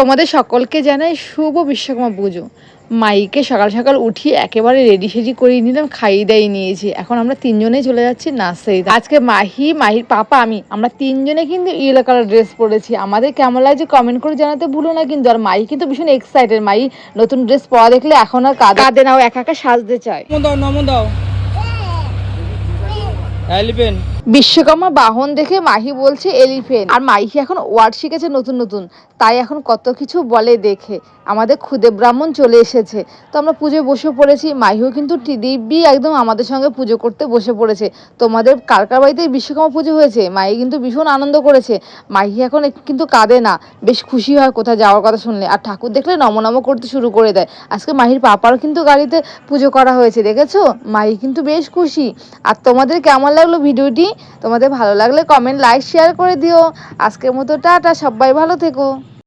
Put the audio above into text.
তোমাদের সকলকে জানাই শুভ বিশ্বকর্মা পুজো। মাইকে সকাল সকাল উঠিয়ে একেবারে রেডি সেডি করিয়ে নিলাম খাইয়ে দাইয়ে নিয়েছি। এখন আমরা তিনজনেই চলে যাচ্ছি নার্সারিতে আজকে মাহি মাহির পাপা আমি। আমরা তিনজনে কিন্তু ইয়েলো কালার ড্রেস পরেছি। আমাদের কেমন লাগছে কমেন্ট করে জানাতে ভুলো না কিন্তু। আর মাহি কিন্তু ভীষণ এক্সাইটেড মাহি নতুন ড্রেস পরা দেখলে এখন আর কাঁদে। কাঁদে নাও একা একা সাজতে চায়। নমো দাও নমো দাও। এলিফেন্ট বিশ্বকর্মা বাহন দেখে মাহি বলছে এলিফেন্ট আর মাহি এখন ওয়ার্ড শিখেছে নতুন নতুন। তাই এখন কত কিছু বলে দেখে। আমাদের খুদে ব্রাহ্মণ চলে এসেছে। তো আমরা পুজোয় বসে পড়েছি। মাহিও কিন্তু দিব্যি একদম আমাদের সঙ্গে পুজো করতে বসে পড়েছে। তোমাদের কার কার বাড়িতে বিশ্বকর্মা পুজো হয়েছে? মাহি কিন্তু ভীষণ আনন্দ করেছে। মাহি এখন কিন্তু কাঁদে না। বেশ খুশি হয় কোথাও যাওয়ার কথা শুনলে। আর ঠাকুর দেখলে নম নম করতে শুরু করে দেয়। আজকে মাহির পাপারও কিন্তু গাড়িতে পুজো করা হয়েছে। দেখেছ? মাহি কিন্তু বেশ খুশি। আর তোমাদের কেমন লাগল ভিডিওটি? তোমাদের ভালো লাগলে কমেন্ট লাইক শেয়ার করে দিও। আজকের মতো টাটা সবাই ভালো থেকো।